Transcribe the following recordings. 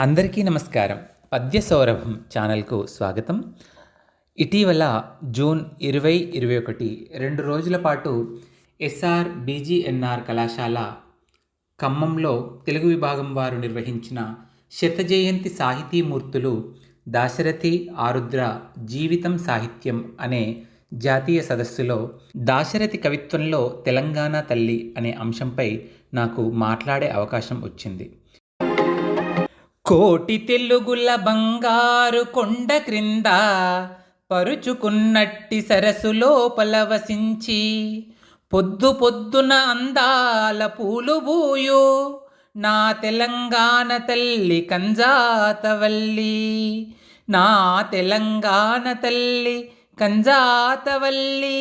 అందరికీ నమస్కారం. పద్య సౌరభం ఛానల్కు స్వాగతం. ఇటీవల జూన్ ఇరవై ఇరవై ఒకటి రెండు రోజుల పాటు ఎస్ఆర్ బీజీఎన్ఆర్ కళాశాల ఖమ్మంలో తెలుగు విభాగం వారు నిర్వహించిన శతజయంతి సాహితీమూర్తులు దాశరథి ఆరుద్ర జీవితం సాహిత్యం అనే జాతీయ సదస్సులో దాశరథి కవిత్వంలో తెలంగాణ తల్లి అనే అంశంపై నాకు మాట్లాడే అవకాశం వచ్చింది. కోటి తెలుగుల బంగారు కొండ క్రింద పరుచుకున్నట్టి సరస్సులో పలవసించి పొద్దు పొద్దున అందాల పూలు బూయు నా తెలంగాణ తల్లి కంజాతవల్లి నా తెలంగాణ తల్లి కంజాతవల్లి.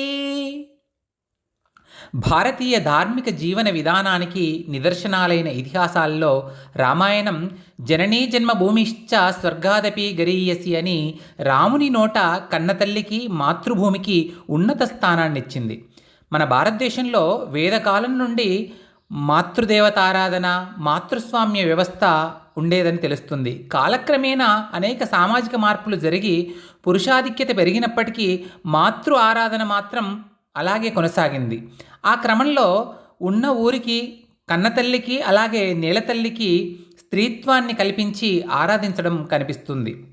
భారతీయ ధార్మిక జీవన విధానానికి నిదర్శనాలైన ఇతిహాసాల్లో రామాయణం జననీ జన్మభూమిశ్చ స్వర్గాదపి గరీయసి అని రాముని నోట కన్నతల్లికి మాతృభూమికి ఉన్నత స్థానాన్నిచ్చింది. మన భారతదేశంలో వేదకాలం నుండి మాతృదేవతారాధన మాతృస్వామ్య వ్యవస్థ ఉండేదని తెలుస్తుంది. కాలక్రమేణా అనేక సామాజిక మార్పులు జరిగి పురుషాధిక్యత పెరిగినప్పటికీ మాతృ ఆరాధన మాత్రం అలాగే కొనసాగింది. ఆ క్రమంలో ఉన్న ఊరికి కన్నతల్లికి అలాగే నీలతల్లికి స్త్రీత్వాన్ని కల్పించి ఆరాధించడం కనిపిస్తుంది.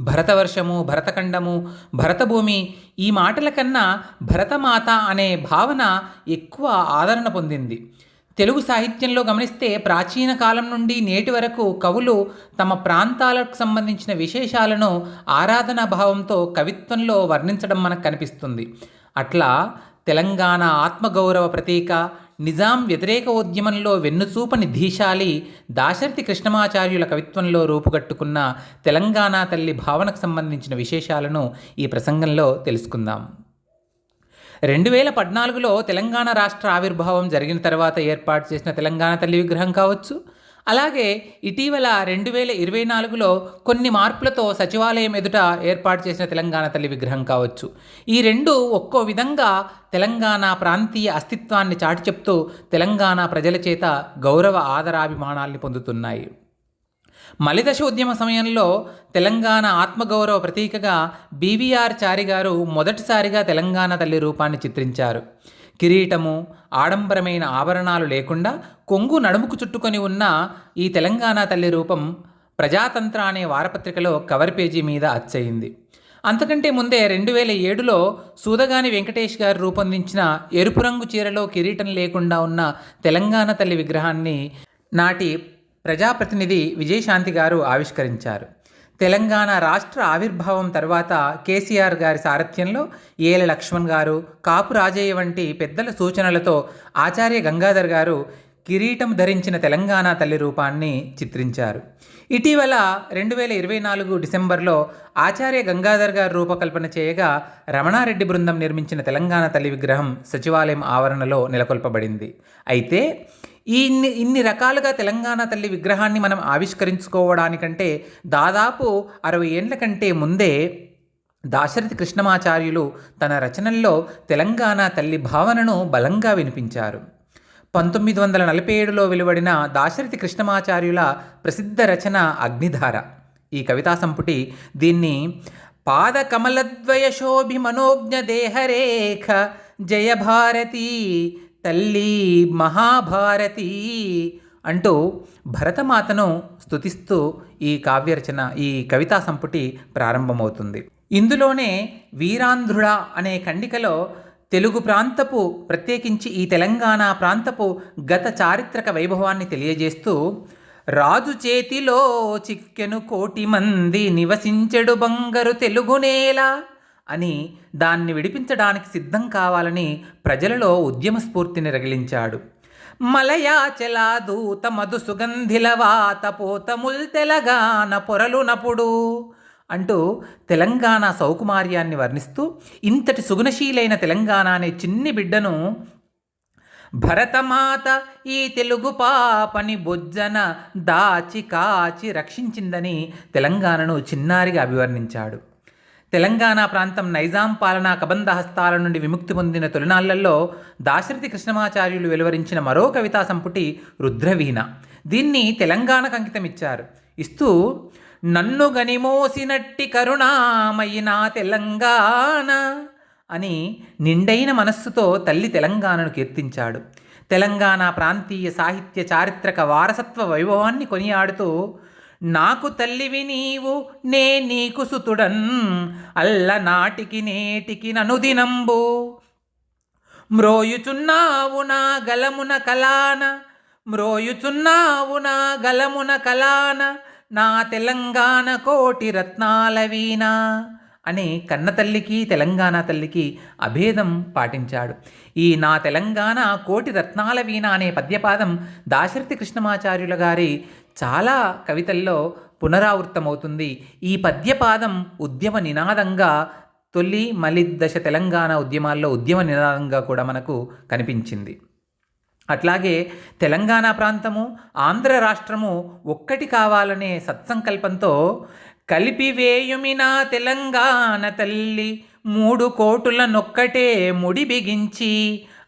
భరతవర్షము భరతఖండము భరతభూమి ఈ మాటల కన్నా భరతమాత అనే భావన ఎక్కువ ఆదరణ పొందింది. తెలుగు సాహిత్యంలో గమనిస్తే ప్రాచీన కాలం నుండి నేటి వరకు కవులు తమ ప్రాంతాలకు సంబంధించిన విశేషాలను ఆరాధనా భావంతో కవిత్వంలో వర్ణించడం మనకు కనిపిస్తుంది. అట్లా తెలంగాణ ఆత్మగౌరవ ప్రతీక నిజాం వ్యతిరేక ఉద్యమంలో వెన్నుచూపని ధీశాలి దాశరథి కృష్ణమాచార్యుల కవిత్వంలో రూపుగట్టుకున్న తెలంగాణ తల్లి భావనకు సంబంధించిన విశేషాలను ఈ ప్రసంగంలో తెలుసుకుందాం. రెండు వేల పద్నాలుగులో తెలంగాణ రాష్ట్ర ఆవిర్భావం జరిగిన తర్వాత ఏర్పాటు చేసిన తెలంగాణ తల్లి విగ్రహం కావచ్చు అలాగే ఇటీవల రెండు వేల ఇరవై నాలుగులో కొన్ని మార్పులతో సచివాలయం ఎదుట ఏర్పాటు చేసిన తెలంగాణ తల్లి విగ్రహం కావచ్చు. ఈ రెండు ఒక్కో విధంగా తెలంగాణ ప్రాంతీయ అస్తిత్వాన్ని చాటి చెప్తూ తెలంగాణ ప్రజల చేత గౌరవ ఆదరాభిమానాల్ని పొందుతున్నాయి. మలిదశ ఉద్యమ సమయంలో తెలంగాణ ఆత్మగౌరవ ప్రతీకగా బీవీఆర్ చారి గారు మొదటిసారిగా తెలంగాణ తల్లి రూపాన్ని చిత్రించారు. కిరీటము ఆడంబరమైన ఆభరణాలు లేకుండా కొంగు నడుముకు చుట్టుకొని ఉన్న ఈ తెలంగాణ తల్లి రూపం ప్రజాతంత్ర అనే వారపత్రికలో కవర్ పేజీ మీద అచ్చయింది. అంతకంటే ముందే రెండు వేల ఏడులో సూదగాని వెంకటేష్ గారు రూపొందించిన ఎరుపు రంగు చీరలో కిరీటం లేకుండా ఉన్న తెలంగాణ తల్లి విగ్రహాన్ని నాటి ప్రజాప్రతినిధి విజయశాంతి గారు ఆవిష్కరించారు. తెలంగాణ రాష్ట్ర ఆవిర్భావం తర్వాత కేసీఆర్ గారి సారథ్యంలో ఏల లక్ష్మణ్ గారు కాపు రాజయ్య వంటి పెద్దల సూచనలతో ఆచార్య గంగాధర్ గారు కిరీటం ధరించిన తెలంగాణ తల్లి రూపాన్ని చిత్రించారు. ఇటీవల రెండు వేల ఇరవై నాలుగు డిసెంబర్లో ఆచార్య గంగాధర్ గారు రూపకల్పన చేయగా రమణారెడ్డి బృందం నిర్మించిన తెలంగాణ తల్లి విగ్రహం సచివాలయం ఆవరణలో నెలకొల్పబడింది. అయితే ఇన్ని ఇన్ని రకాలుగా తెలంగాణ తల్లి విగ్రహాన్ని మనం ఆవిష్కరించుకోవడానికంటే దాదాపు అరవై ఏండ్ల కంటే ముందే దాశరథి కృష్ణమాచార్యులు తన రచనల్లో తెలంగాణ తల్లి భావనను బలంగా వినిపించారు. పంతొమ్మిది వందల నలభై ఏడులో వెలువడిన దాశరథి కృష్ణమాచార్యుల ప్రసిద్ధ రచన అగ్నిధార. ఈ కవితా సంపుటి దీన్ని పాదకమలద్వయశోభి మనోజ్ఞ దేహరేఖ జయభారతి తల్లి మహాభారతి అంటూ భరతమాతను స్తుతిస్తూ ఈ కావ్యరచన ఈ కవితా సంపుటి ప్రారంభమవుతుంది. ఇందులోనే వీరాంధ్రుడ అనే ఖండికలో తెలుగు ప్రాంతపు ప్రత్యేకించి ఈ తెలంగాణ ప్రాంతపు గత చారిత్రక వైభవాన్ని తెలియజేస్తూ రాజు చేతిలో చిక్కెను కోటి మంది నివసించెడు బంగారు తెలుగునేలా అని దాన్ని విడిపించడానికి సిద్ధం కావాలని ప్రజలలో ఉద్యమ స్ఫూర్తిని రగిలించాడు మలయాచలాదూత మధు సుగంధిలవాత పోతముల్ తెలగాన పొరలునప్పుడు అంటూ తెలంగాణ సౌకుమార్యాన్ని వర్ణిస్తూ ఇంతటి సుగుణశీలైన తెలంగాణ అనే చిన్ని బిడ్డను భరతమాత ఈ తెలుగు పాపని బొజ్జన దాచి కాచి రక్షించిందని తెలంగాణను చిన్నారిగా అభివర్ణించాడు. తెలంగాణ ప్రాంతం నైజాం పాలనా కబంధ హస్తాల నుండి విముక్తి పొందిన తొలినాళ్ళలో దాశరథి కృష్ణమాచార్యులు వెలువరించిన మరో కవితా సంపుటి రుద్రవీణ. దీన్ని తెలంగాణకు అంకితమిచ్చారు ఇస్తూ నన్ను గనిమోసినట్టి కరుణామయి తెలంగాణ అని నిండైన మనస్సుతో తల్లి తెలంగాణను కీర్తించాడు. తెలంగాణ ప్రాంతీయ సాహిత్య చారిత్రక వారసత్వ వైభవాన్ని కొనియాడుతూ నాకు తల్లివి నీవు నే నీకు సుతుడన్. అల్ల నాటికి నేటికి ననుదినంబు మ్రోయుచున్నావు నా గలమున కలాన మ్రోయుచున్నావు నా గలమున కలాన నా తెలంగాణ కోటి రత్నాల వీణ. అని కన్న తల్లికి తెలంగాణ తల్లికి అభేదం పాటించాడు. ఈ నా తెలంగాణ కోటి రత్నాల వీణ అనే పద్యపాదం దాశరథి కృష్ణమాచార్యుల గారి చాలా కవితల్లో పునరావృతమవుతుంది. ఈ పద్యపాదం ఉద్యమ నినాదంగా తొలి మలి దశ తెలంగాణ ఉద్యమాల్లో ఉద్యమ నినాదంగా కూడా మనకు కనిపించింది. అట్లాగే తెలంగాణ ప్రాంతము ఆంధ్ర రాష్ట్రము ఒక్కటి కావాలనే సత్సంకల్పంతో కలిపివేయుమినా తెలంగాణ తల్లి మూడు కోటుల నొక్కటే ముడి బిగించి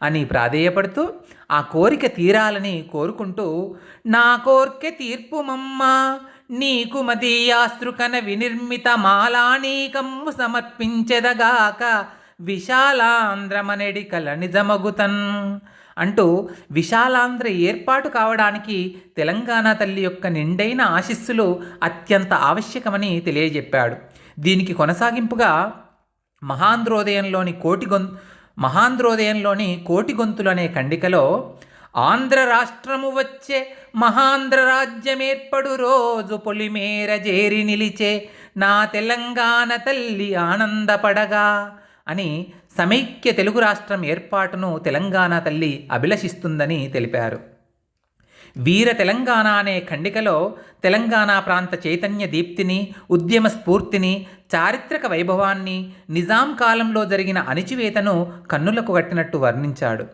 అని ప్రాధేయపడుతూ ఆ కోరిక తీరాలని కోరుకుంటూ నా కోర్కె తీర్పుమమ్మా నీకు మదీయాస్తృకన వినిర్మిత మాలానీకమ్ము సమర్పించెదగాక విశాలాంధ్రమనెడి కల నిజమగుతన్ అంటూ విశాలాంధ్ర ఏర్పాటు కావడానికి తెలంగాణ తల్లి యొక్క నిండైన ఆశిస్సులు అత్యంత ఆవశ్యకమని తెలియజెప్పాడు. దీనికి కొనసాగింపుగా మహాంధ్రోదయంలోని కోటి గొం మహాంధ్రోదయంలోని కోటి గొంతులు అనే ఖండికలో ఆంధ్ర రాష్ట్రము వచ్చే మహాంధ్ర రాజ్యమేర్పడు రోజు పొలిమేర జేరి నిలిచే నా తెలంగాణ తల్లి ఆనందపడగా అని సమైక్య తెలుగు రాష్ట్రం ఏర్పాటును తెలంగాణ తల్లి అభిలషిస్తుందని తెలిపారు. వీర తెలంగాణ అనే ఖండికలో తెలంగాణ ప్రాంత చైతన్య దీప్తిని ఉద్యమ స్ఫూర్తిని చారిత్రక వైభవాన్ని నిజాం కాలంలో జరిగిన అణిచివేతను కన్నులకు కట్టినట్టు వర్ణించాడు.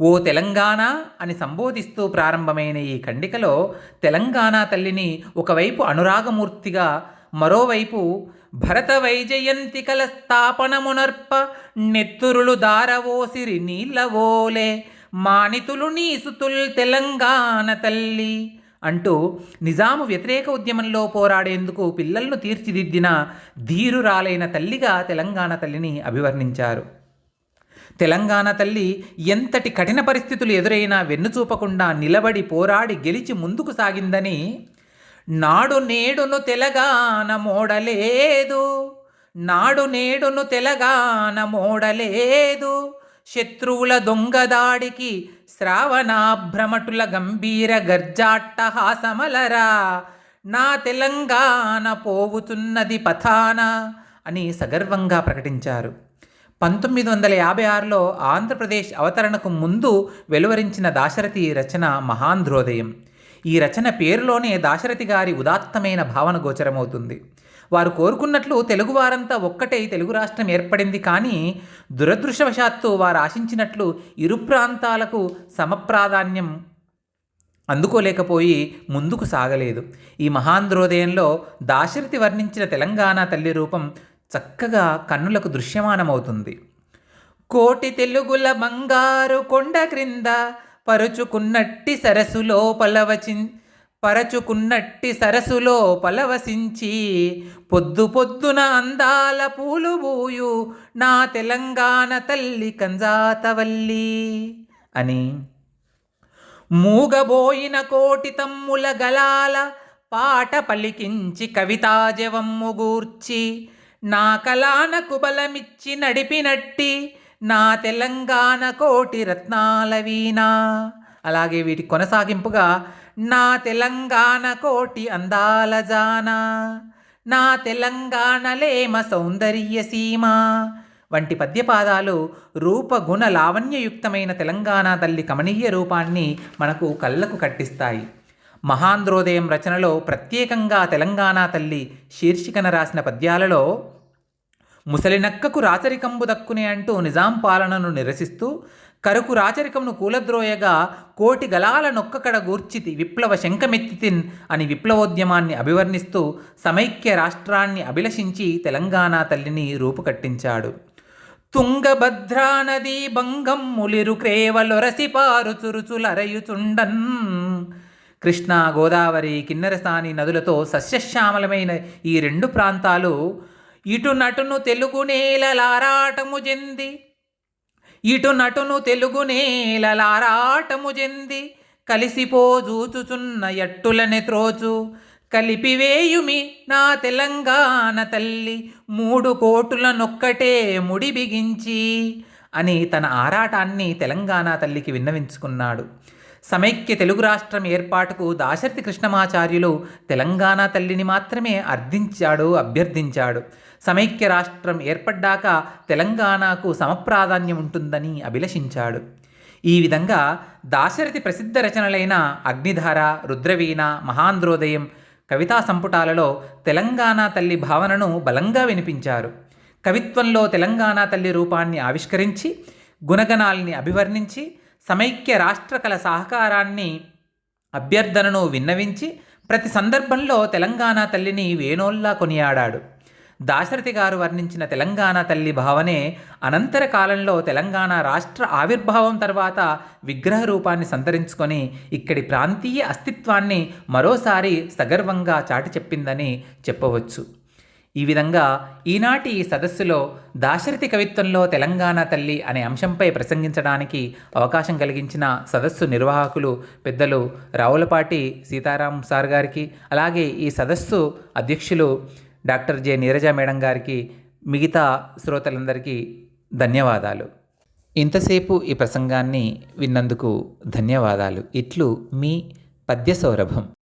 ఓ తెలంగాణ అని సంబోధిస్తూ ప్రారంభమైన ఈ ఖండికలో తెలంగాణ తల్లిని ఒకవైపు అనురాగమూర్తిగా మరోవైపు భరత వైజయంతికల స్థాపనమునర్ప నెత్తురులు దారవోసిరి నీలవోలే మానితులు నీసుతుల్ తెలంగాణ తల్లి. అంటూ నిజాము వ్యతిరేక ఉద్యమంలో పోరాడేందుకు పిల్లలను తీర్చిదిద్దిన ధీరురాలైన తల్లిగా తెలంగాణ తల్లిని అభివర్ణించారు. తెలంగాణ తల్లి ఎంతటి కఠిన పరిస్థితులు ఎదురైనా వెన్నుచూపకుండా నిలబడి పోరాడి గెలిచి ముందుకు సాగిందని నాడు నేడును తెలంగాణ మోడలేదు. నాడు నేడును తెలంగాణ మోడలేదు. శత్రువుల దొంగదాడికి శ్రావణాభ్రమటుల గంభీర గర్జాట్టహాసమలరా. నా తెలంగాణ పోవుతున్నది పథాన అని సగర్వంగా ప్రకటించారు. పంతొమ్మిది వందల యాభై ఆరులో ఆంధ్రప్రదేశ్ అవతరణకు ముందు వెలువరించిన దాశరథి రచన మహాంధ్రోదయం. ఈ రచన పేరులోనే దాశరథి గారి ఉదాత్తమైన భావన గోచరమవుతుంది. వారు కోరుకున్నట్లు తెలుగువారంతా ఒక్కటే తెలుగు రాష్ట్రం ఏర్పడింది కానీ దురదృష్టవశాత్తు వారు ఆశించినట్లు ఇరు ప్రాంతాలకు సమప్రాధాన్యం అందుకోలేకపోయి ముందుకు సాగలేదు. ఈ మహాంధ్రోదయంలో దాశరథి వర్ణించిన తెలంగాణ తల్లి రూపం చక్కగా కన్నులకు దృశ్యమానమవుతుంది. కోటి తెలుగుల బంగారు కొండ క్రింద పరుచుకున్నట్టి సరస్సులో పలవచి పరచుకున్నట్టి సరస్సులో పలవసించి పొద్దు పొద్దున అందాల పూలు బూయు నా తెలంగాణ తల్లి కంజాతవల్లి అని. మూగబోయిన కోటి తమ్ముల గలాల పాట పలికించి కవితాజవమ్ము గూర్చి నా కళానకు బలమిచ్చి నడిపినట్టి నా తెలంగాణ కోటి రత్నాల వీణ. అలాగే వీటి కొనసాగింపుగా నా తెలంగాణ కోటి అందాల జానా. నా తెలంగాణలేమ సౌందర్య సీమ. వంటి పద్యపాదాలు రూపగుణ లావణ్యయుక్తమైన తెలంగాణ తల్లి కమనీయ రూపాన్ని మనకు కళ్ళకు కట్టిస్తాయి. మహాంధ్రోదయం రచనలో ప్రత్యేకంగా తెలంగాణ తల్లి శీర్షికన రాసిన పద్యాలలో ముసలినక్కకు రాచరికంబు దక్కునే అంటూ నిజాం పాలనను నిరసిస్తూ కరుకు రాచరికమును కూలద్రోయగా కోటి గలాల నొక్కకడ గూర్చితి విప్లవ శంఖమెత్తితిన్ అని విప్లవోద్యమాన్ని అభివర్ణిస్తూ సమైక్య రాష్ట్రాన్ని అభిలషించి తెలంగాణ తల్లిని రూపుకట్టించాడు. తుంగభద్రా నదీ భంగమ్ములిరు క్రేవలొరసి పారు చురుచులరయుచుండన్. కృష్ణ గోదావరి కిన్నెరసాని నదులతో సస్యశ్యామలమైన ఈ రెండు ప్రాంతాలు ఇటు నటును తెలుగు నేలలారాటము చెంది ఇటు నటును తెలుగు నేలలారాటము చెంది కలిసిపోజూచుచున్న ఎట్టులని త్రోచు. కలిపివేయుమి నా తెలంగాణ తల్లి. మూడు కోటుల నొక్కటే ముడి బిగించి అని తన ఆరాటాన్ని తెలంగాణ తల్లికి విన్నవించుకున్నాడు. సమైక్య తెలుగు రాష్ట్రం ఏర్పాటుకు దాశరథి కృష్ణమాచార్యులు తెలంగాణ తల్లిని మాత్రమే అర్థించాడు అభ్యర్థించాడు. సమైక్య రాష్ట్రం ఏర్పడ్డాక తెలంగాణకు సమప్రాధాన్యం ఉంటుందని అభిలషించాడు. ఈ విధంగా దాశరథి ప్రసిద్ధ రచనలైన అగ్నిధార రుద్రవీణ మహాంధ్రోదయం కవితా సంపుటాలలో తెలంగాణ తల్లి భావనను బలంగా వినిపించారు. కవిత్వంలో తెలంగాణ తల్లి రూపాన్ని ఆవిష్కరించి గుణగణాల్ని అభివర్ణించి సమైక్య రాష్ట్రకల సహకారాన్ని అభ్యర్థనను విన్నవించి ప్రతి సందర్భంలో తెలంగాణ తల్లిని వేణోల్లా కొనియాడాడు. దాశరథి గారు వర్ణించిన తెలంగాణ తల్లి భావనే అనంతర కాలంలో తెలంగాణ రాష్ట్ర ఆవిర్భావం తర్వాత విగ్రహ రూపాన్ని సంతరించుకొని ఇక్కడి ప్రాంతీయ అస్తిత్వాన్ని మరోసారి సగర్వంగా చాటి చెప్పిందని చెప్పవచ్చు. ఈ విధంగా ఈనాటి ఈ సదస్సులో దాశరథి కవిత్వంలో తెలంగాణ తల్లి అనే అంశంపై ప్రసంగించడానికి అవకాశం కలిగించిన సదస్సు నిర్వాహకులు పెద్దలు రావులపాటి సీతారాం సార్ గారికి అలాగే ఈ సదస్సు అధ్యక్షులు డాక్టర్ జె. నీరజ మేడం గారికి మిగతా శ్రోతలందరికీ ధన్యవాదాలు. ఇంతసేపు ఈ ప్రసంగాన్ని విన్నందుకు ధన్యవాదాలు. ఇట్లు మీ పద్య సౌరభం